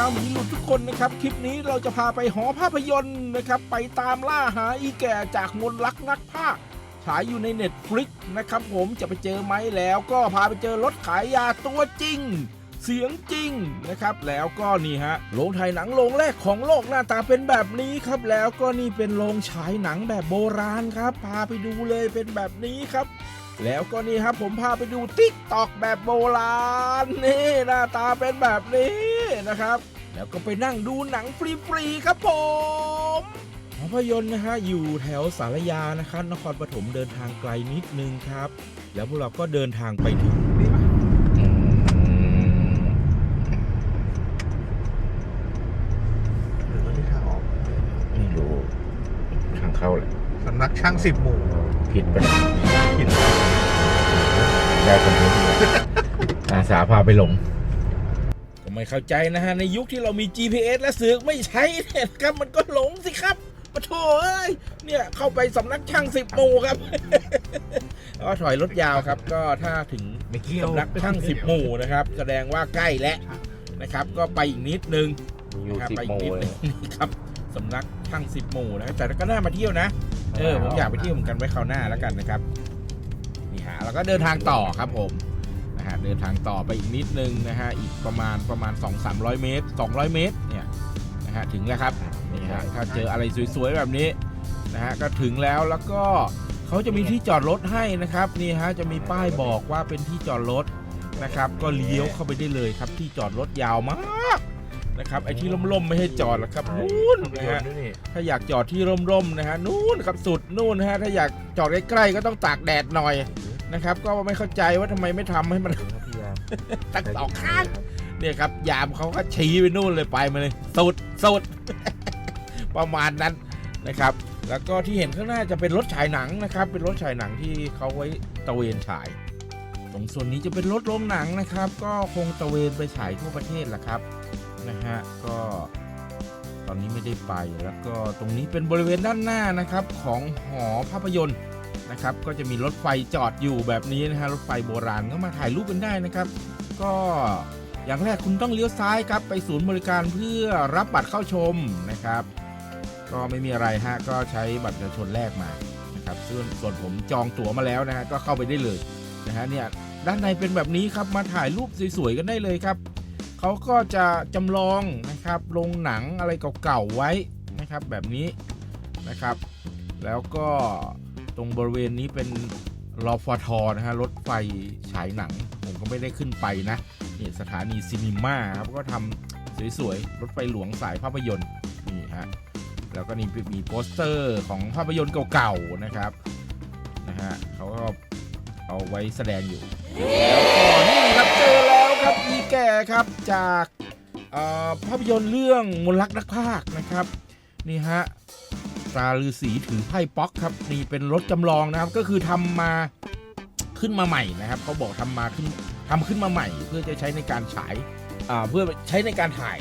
ชาวหมีหลุดทุกคนนะครับ คลิปนี้เราจะพาไปหอภาพยนตร์นะครับ ไปตามล่าหาอีแก่จากมนต์รักนักภาคฉายอยู่ในเน็ตฟลิกนะครับผมจะไปเจอไหมแล้วก็พาไปเจอรถขายยาตัวจริง เสียงจริงนะครับ แล้วก็นี่ฮะโรงถ่ายหนังโรงแรกของโลกหน้าตาเป็นแบบนี้ครับ แล้วก็นี่เป็นโรงฉายหนังแบบโบราณครับ พาไปดูเลยเป็นแบบนี้ครับแล้วก็นี่ครับผมพาไปดูติ๊กตอกแบบโบราณนี่หน้าตาเป็นแบบนี้นะครับ แล้วก็ไปนั่งดูหนังฟรีๆครับผมภาพยนตร์นะฮะอยู่แถวสารยานะครับนครปฐมเดินทางไกลนิดนึงครับ แล้วพวกเราก็เดินทางไปถึงนี่ปะหรือว่าที่ทางออกไม่รู้ทางเข้าแหละสำนักช่างสิบหมู่ผิดไปแล้วผิดได้คนนี้อาสาพาไปหลงก็ ไม่เข้าใจนะฮะในยุคที่เรามี GPS และเสือกไม่ใช้เนี่ยครับมันก็หลงสิครับปะโถเอ้ยเนี่ยเข้าไปสำนักช่างสิบโมครับก็ถอยรถยาวครับ ก็ถ้าถึงไม่เกี่ยวสำนักช่างสิบหมู่นะครับ แสดงว่าใกล้แล้วนะครับ ก็ไปอีกนิดนึงอยู่นะครับสิบไปโมอีกงนิดเลนึยงนี่ครับสำนักช่างสิบหมู่นะแต่ก็น่ามาเที่ยวนะเออผมอยากไปเที่ยวเหมือนกันไว้คราวหน้าแล้วกันนะครับนี่ฮะแล้วก็เดินทางต่อครับผมนะ ฮะเดินทางต่อไปอีกนิดนึงนะฮะอีกประมาณประมาณ 2 3 0 0 เมตร 200 เมตรเนี่ยนะฮะถึงแล้วครับนี่ฮะถ้าเจออะไรสวยๆแบบนี้นะฮะก็ถึงแล้วแล้วก็เขาจะมีที่จอดรถให้นะครับนี่ฮะจะมีป้ายบอกว่าเป็นที่จอดรถนะครับก็เลี้ยวเข้าไปได้เลยครับที่จอดรถยาวมากนะครับไอ้ที่ล่มๆไม่ให้จอดหรอกครับนู่นนะฮะถ้าอยากจอดที่ร่มๆนะฮะนู่นครับสุดนู่นนะฮะถ้าอยากจอดใกล้ๆก็ต้องตากแดดหน่อย นะครับ ก็ไม่เข้าใจว่าทำไมไม่ทำให้มันตั้งสองข้างเนี่ยครับ ยามเขาก็ชี้ไปนู่นเลยไปมาเลยสุดสุด ประมาณนั้นนะครับ แล้วก็ที่เห็นข้างหน้าจะเป็นรถฉายหนังนะครับ เป็นรถฉายหนังที่เขาไว้ตระเวนฉาย ตรงส่วนนี้จะเป็นรถโรงหนังนะครับ ก็คงตระเวนไปฉายทั่วประเทศแหละครับนะฮะก็ ตอนนี้ไม่ได้ไปแล้วก็ตรงนี้เป็นบริเวณด้านหน้านะครับของหอภาพยนตร์ นะครับ ก็จะมีรถไฟจอดอยู่แบบนี้นะฮะรถไฟโบราณก็มาถ่ายรูปกันได้นะครับ ก็อย่างแรกคุณต้องเลี้ยวซ้ายครับไปศูนย์บริการเพื่อรับบัตรเข้าชมนะครับ ก็ไม่มีอะไรฮะก็ใช้บัตรประชาชนแรกมานะครับส่วนส่วนผมจองตั๋วมาแล้วนะฮะก็เข้าไปได้เลยนะฮะเนี่ยด้านในเป็นแบบนี้ครับมาถ่ายรูปสวยๆกันได้เลยครับเขาก็จะจำลองนะครับลงหนังอะไรเก่าๆไว้นะครับแบบนี้นะครับ แล้วก็ ตรงบริเวณนี้เป็นรอฟทนะฮะรถไฟฉายหนัง ผมก็ไม่ได้ขึ้นไปนะนี่สถานีซีนีมาครับก็ทำสวยๆ รถไฟหลวงสายภาพยนตร์นี่ฮะแล้วก็นี่มีโปสเตอร์ของภาพยนตร์เก่าๆนะครับนะฮะเขาก็เอาไว้แสดงอยู่แล้วก็นี่ครับเจอแล้วครับอีแก่ครับจากภาพยนตร์เรื่องมนต์รักนักพากย์นะครับนี่ฮะ ตราลือสีถือไพ่ป๊อกครับนี่เป็นรถจำลองนะครับ ก็คือทำมาขึ้นมาใหม่นะครับเขาบอกทำมาขึ้นทำขึ้นมาใหม่ เพื่อจะใช้ในการฉายเพื่อใช้ในการถ่าย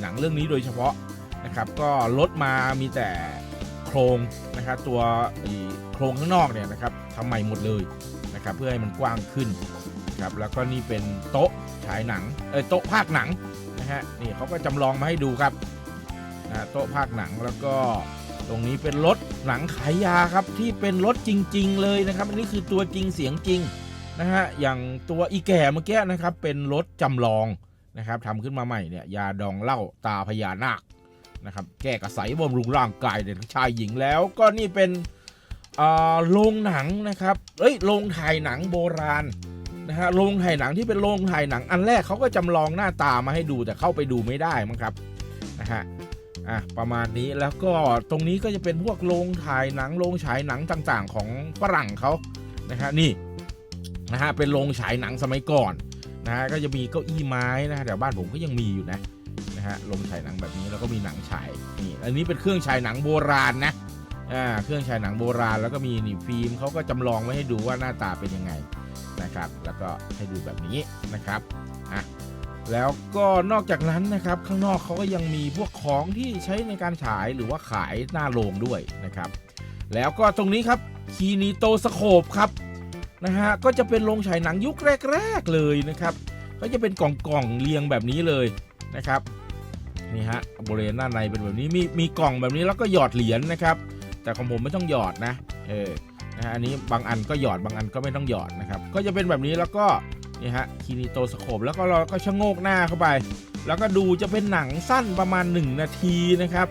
หนังเรื่องนี้โดยเฉพาะนะครับ ก็ลดมามีแต่โครงนะครับตัวโครงข้างนอกเนี่ยนะครับทำใหม่หมดเลยนะครับเพื่อให้มันกว้างขึ้นครับแล้วก็นี่เป็นโต๊ะฉายหนังเออโต๊ะภาคหนังนะฮะนี่เขาก็จำลองมาให้ดูครับนะโต๊ะภาคหนังแล้วก็ ตรงนี้เป็นรถหนังขายยาครับที่เป็นรถจริง ๆ เลยนะครับ อันนี้คือตัวจริงเสียงจริงนะฮะอย่างตัวอีแก่เมื่อกี้นะครับเป็นรถจำลองนะครับทำขึ้นมาใหม่เนี่ยยาดองเหล้าตาพญานาคนะครับแก้กระใสบำรุงร่างกายเด็กชายหญิงแล้วก็นี่เป็นอ่าโรงหนังนะครับเอ้ยโรงถ่ายหนังโบราณนะฮะโรงถ่ายหนังที่เป็นโรงถ่ายหนังอันแรกเขาก็จำลองหน้าตามาให้ดูแต่เข้าไปดูไม่ได้มั้งครับนะฮะ อะประมาณนี้แล้วก็ตรงนี้ก็จะเป็นพวกโรงถ่ายหนังโรงฉายหนังต่างๆ ของฝรั่งเขานะฮะนี่นะฮะเป็นโรงฉายหนังสมัยก่อนนะฮะก็จะมีเก้าอี้ไม้นะฮะแถวบ้านผมก็ยังมีอยู่นะนะฮะโรงฉายหนังแบบนี้แล้วก็มีหนังฉายนี่อันนี้เป็นเครื่องฉายหนังโบราณนะอ่าเครื่องฉายหนังโบราณแล้วก็มีนี่ฟิล์มเขาก็จำลองไว้ให้ดูว่าหน้าตาเป็นยังไงนะครับ แล้วก็ให้ดูแบบนี้นะครับอะ แล้วก็นอกจากนั้นนะครับข้างนอกเขาก็ยังมีพวกของที่ใช้ในการฉายหรือว่าขายหน้าโรงด้วยนะครับ แล้วก็ตรงนี้ครับคีนีโตสโคปครับนะฮะก็จะเป็นโรงฉายหนังยุคแรก ๆเลยนะครับเขาจะเป็นกล่องๆเรียงแบบนี้เลยนะครับนี่ฮะบริเวณด้านในเป็นแบบนี้มีมีกล่องแบบนี้แล้วก็หยอดเหรียญนะครับ แต่ของผมไม่ต้องหยอดนะเออนะฮะอันนี้บางอันก็หยอดบางอันก็ไม่ต้องหยอดนะครับ ก็จะเป็นแบบนี้แล้วก็ นี่ฮะคีนิโตสโคปแล้วก็เราก็ชะโงกหน้าเข้าไป แล้วก็ดูจะเป็นหนังสั้นประมาณ 1 นาทีนะครับ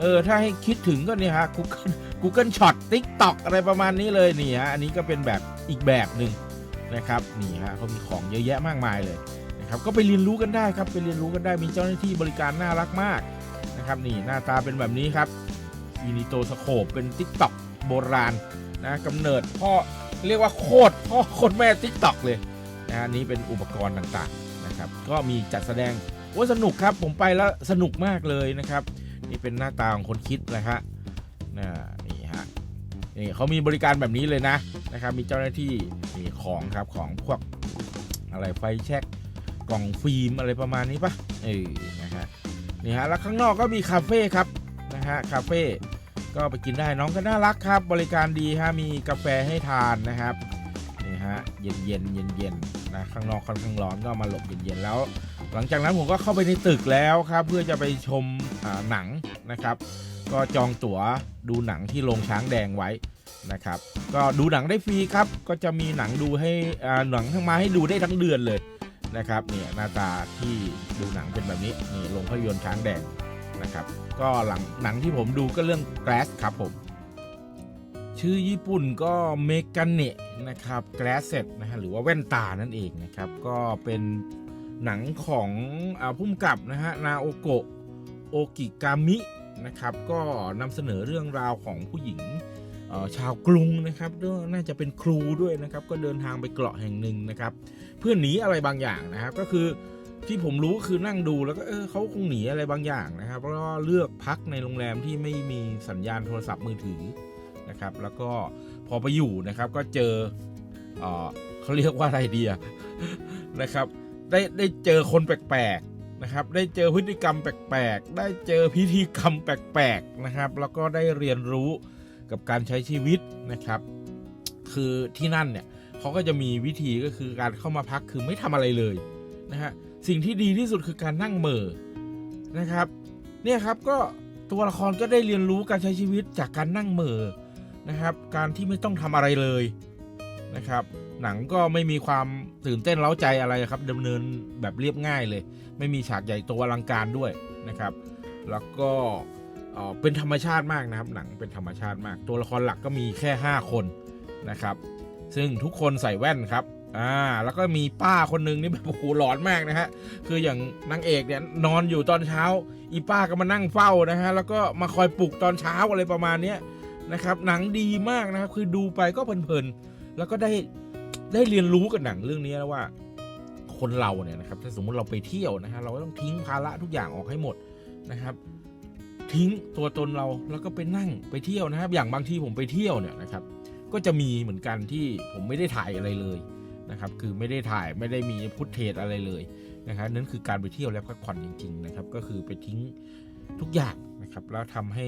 เออ ถ้าให้คิดถึงก็เนี่ยฮะ Google Google Shot TikTok อะไรประมาณนี้เลยนี่ฮะอันนี้ก็เป็นแบบอีกแบบหนึ่งนะครับนี่ฮะเขามีของเยอะแยะมากมายเลยนะครับก็ไปเรียนรู้กันได้ครับไปเรียนรู้กันได้มีเจ้าหน้าที่บริการน่ารักมากนะครับนี่หน้าตาเป็นแบบนี้ครับอินิโตสโคปเป็น TikTok โบราณนะกำเนิดพ่อเรียกว่าโคตรพ่อโคตรแม่ TikTok เลย นะฮะนี้เป็นอุปกรณ์ต่างๆนะครับ ก็มีจัดแสดงโอ้สนุกครับ ผมไปแล้วสนุกมากเลยนะครับ นี่เป็นหน้าตาของคนคิดนะฮะน,นี่ฮะนี่เขามีบริการแบบนี้เลยนะนะครับ มีเจ้าหน้าที่มีของครับของพวกอะไรไฟแช็กกล่องฟิล์มอะไรประมาณนี้ปะเออนะฮะนี่ฮะแล้วข้างนอกก็มีคาเฟ่ครับนะฮะคาเฟ่ก็ไปกินได้น้องก็น่ารักครับ บริการดีฮะมีกาแฟให้ทานนะครับ นี่ฮะเย็นเย็นเย็นเย็นนะข้างนอกค่อนข้างร้อนก็มาหลบเย็นเย็นแล้ว หลังจากนั้นผมก็เข้าไปในตึกแล้วครับ เพื่อจะไปชมหนังนะครับ ก็จองตั๋วดูหนังที่โรงช้างแดงไว้นะครับ ก็ดูหนังได้ฟรีครับ ก็จะมีหนังดูให้หนังทั้งมาให้ดูได้ทั้งเดือนเลยนะครับเนี่ยหน้าตาที่ดูหนังเป็นแบบนี้นี่โรงภาพยนตร์ช้างแดงนะครับ ก็หลังหนังที่ผมดูก็เรื่อง Glass ครับผม ชื่อญี่ปุ่นก็เมก a เนะนะครับ Glasset นะฮะหรือว่าแว่นตานั่นเองนะครับ ก็เป็นหนังของอพุ่มกับนะฮะนาโอโกะโอกิกามินะครับ ก็นำเสนอเรื่องราวของผู้หญิงชาวกรุงนะครับด้วยน่าจะเป็นครูด้วยนะครับ ก็เดินทางไปเกาะแห่งหนึ่งนะครับ เพื่อหนีอะไรบางอย่างนะครับ ก็คือที่ผมรู้คือนั่งดูแล้วก็เออเขาคงหนีอะไรบางอย่างนะครับ เพราะเลือกพักในโรงแรมที่ไม่มีสัญญาณโทรศัพท์มือถือ นะครับแล้วก็พอไปอยู่นะครับก็เจอเออเขาเรียกว่าอะไรดีอะนะครับได้ได้เจอคนแปลกๆนะครับได้เจอพฤติกรรมแปลกๆ ได้เจอพิธีกรรมแปลกๆนะครับ แล้วก็ได้เรียนรู้กับการใช้ชีวิตนะครับ คือที่นั่นเนี่ยเขาก็จะมีวิธีก็คือการเข้ามาพักคือไม่ทำอะไรเลยนะฮะสิ่งที่ดีที่สุดคือการนั่งเมอนะครับ เนี่ยครับก็ตัวละครก็ได้เรียนรู้การใช้ชีวิตจากการนั่งเมอ นะครับ การที่ไม่ต้องทำอะไรเลยนะครับ หนังก็ไม่มีความตื่นเต้นเล้าใจอะไรครับดำเนินแบบเรียบง่ายเลย ไม่มีฉากใหญ่โตอลังการด้วยนะครับ แล้วก็เเป็นธรรมชาติมากนะครับ หนังเป็นธรรมชาติมาก ตัวละครหลักก็มีแค่ 5 คนนะครับ ซึ่งทุกคนใส่แว่นครับอ่าแล้วก็มีป้าคนหนึงนี่แบบโอ้โหหลอนมากนะฮะคืออย่างนางเอกเนี่ยนอนอยู่ตอนเช้า อีป้าก็มานั่งเฝ้านะฮะแล้วก็มาคอยปลุกตอนเช้าอะไรประมาณเนี้ย นะครับหนังดีมากนะครับคือดูไปก็เพลินๆแล้วก็ได้ได้เรียนรู้กับหนังเรื่องนี้แล้วว่า คนเราเนี่ยนะครับถ้าสมมติเราไปเที่ยวนะฮะเราก็ต้องทิ้งภาระทุกอย่างออกให้หมดนะครับ ทิ้งตัวตนเราแล้วก็ไปนั่งไปเที่ยวนะครับ อย่างบางที่ผมไปเที่ยวเนี่ยนะครับ ก็จะมีเหมือนกันที่ผมไม่ได้ถ่ายอะไรเลยนะครับคือไม่ได้ถ่ายไม่ได้มีพุทเทศอะไรเลยนะครับนั่นคือการไปเที่ยวและพักผ่อนจริง ๆ นะครับ ก็คือไปทิ้งทุกอย่างนะครับ แล้วทำให้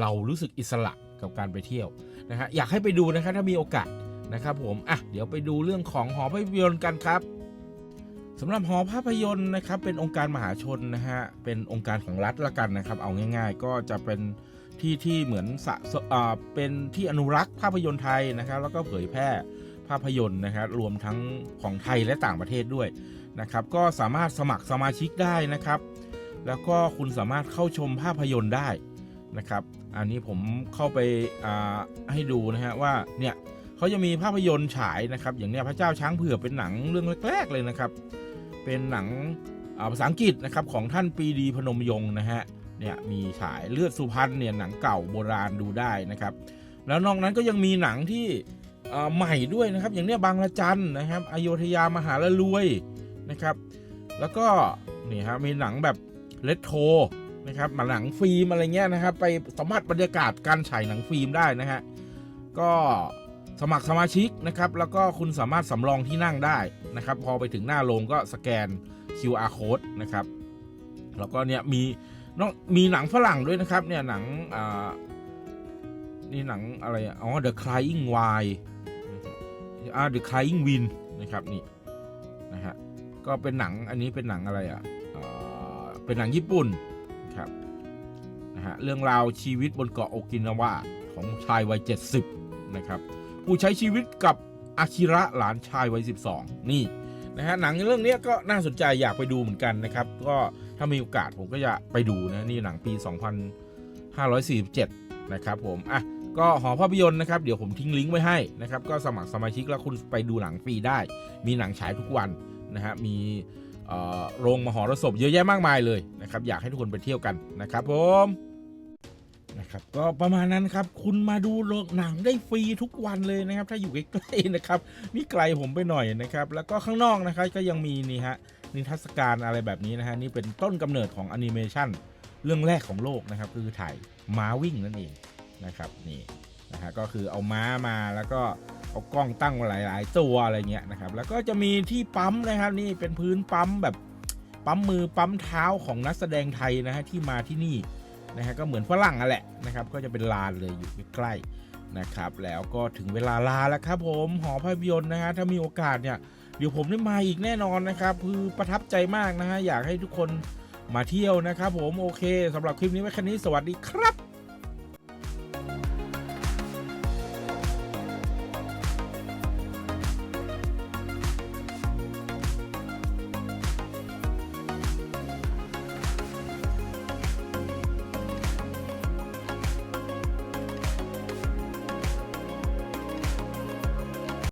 เรารู้สึกอิสระ กับการไปเที่ยวนะฮะอยากให้ไปดูนะครับถ้ามีโอกาสนะครับผมอะเดี๋ยวไปดูเรื่องของหอภาพยนตร์กันครับสำหรับหอภาพยนตร์นะครับเป็นองค์การมหาชนนะฮะเป็นองค์การของรัฐละกันนะครับ เอาง่าย ๆ ก็จะเป็นที่ที่เหมือนสะอ่าเป็นที่อนุรักษ์ภาพยนตร์ไทยนะครับ แล้วก็เผยแพร่ภาพยนตร์นะครับรวมทั้งของไทยและต่างประเทศด้วยนะครับ ก็สามารถสมัครสมาชิกได้นะครับ แล้วก็คุณสามารถเข้าชมภาพยนตร์ได้ นะครับ อันนี้ผมเข้าไปาให้ดูนะฮะว่าเนี่ยเขาจะมีภาพยนตร์ฉายนะครับ อย่างเนี้ยพระเจ้าช้างเผือกเป็นหนังเรื่องแรกๆเลยนะครับ เป็นหนังอ่าภาษาอังกฤษนะครับของท่านปีดีพนมยงค์นะฮะเนี่ยมีฉายเลือดสุพรรณเนี่ยหนังเก่าโบราณดูได้นะครับ แล้วนอกนั้นก็ยังมีหนังที่อ่าใหม่ด้วยนะครับ อย่างเนี้ยบางระจันนะครับอโยธยามหาละรวยนะครับ แล้วก็นี่ครับมีหนังแบบเลตโท นะครับมาหนังฟิล์มอะไรเงี้ยนะครับ ไปสัมผัสบรรยากาศการฉายหนังฟิล์มได้นะฮะก็สมัครสมาชิกนะครับ แล้วก็คุณสามารถสำรองที่นั่งได้นะครับ พอไปถึงหน้าโรงก็สแกน QR code นะครับ แล้วก็เนี่ยมีนอกมีหนังฝรั่งด้วยนะครับ เนี่ยหนังอ่านี่หนังอะไรอ๋อ The Crying Wine อ่า The Crying Wind นะครับนี่นะฮะก็เป็นหนังอันนี้เป็นหนังอะไรอะเป็นหนังญี่ปุ่น ฮะเรื่องราวชีวิตบนเกาะโอกินาวะของชายวัย 70 นะครับ ผู้ใช้ชีวิตกับอาคิระหลานชายวัย 12 นี่นะฮะหนังเรื่องนี้ก็น่าสนใจอยากไปดูเหมือนกันนะครับ ก็ถ้ามีโอกาสผมก็จะไปดูนะนี่หนังปี 2547 นะครับผมอะก็หอภาพยนตร์นะครับ เดี๋ยวผมทิ้งลิงก์ไว้ให้นะครับ ก็สมัครสมาชิกแล้วคุณไปดูหนังฟรีได้ มีหนังฉายทุกวันนะฮะมีโรงมหรสพเยอะแยะมากมายเลยนะครับ อยากให้ทุกคนไปเที่ยวกันนะครับผม นะครับก็ประมาณนั้นครับคุณมาดูโรงหนังได้ฟรีทุกวันเลยนะครับ ถ้าอยู่ใกล้ๆนะครับนี่ไกลผมไปหน่อยนะครับแล้วก็ข้างนอกนะครับก็ยังมีนี่ฮะนิทรรศการอะไรแบบนี้นะฮะนี่เป็นต้นกำเนิดของแอนิเมชันเรื่องแรกของโลกนะครับคือถ่ายม้าวิ่งนั่นเองนะครับนี่นะฮะก็คือเอาม้ามาแล้วก็เอากล้องตั้งหลาย ๆ ตัวอะไรเงี้ยนะครับแล้วก็จะมีที่ปั๊มนะครับนี่เป็นพื้นปั๊มแบบปั๊มมือปั๊มเท้าของนักแสดงไทยนะฮะที่มาที่นี่ นะฮะก็เหมือนฝรั่งอะแหละนะครับก็จะเป็นลานเลยอยู่ใกล้ๆนะครับแล้วก็ถึงเวลาลาแล้วครับผมหอภาพยนตร์นะฮะถ้ามีโอกาสเนี่ยเดี๋ยวผมได้มาอีกแน่นอนนะครับคือประทับใจมากนะฮะอยากให้ทุกคนมาเที่ยวนะครับผมโอเคสำหรับคลิปนี้ไว้แค่นี้สวัสดีครับ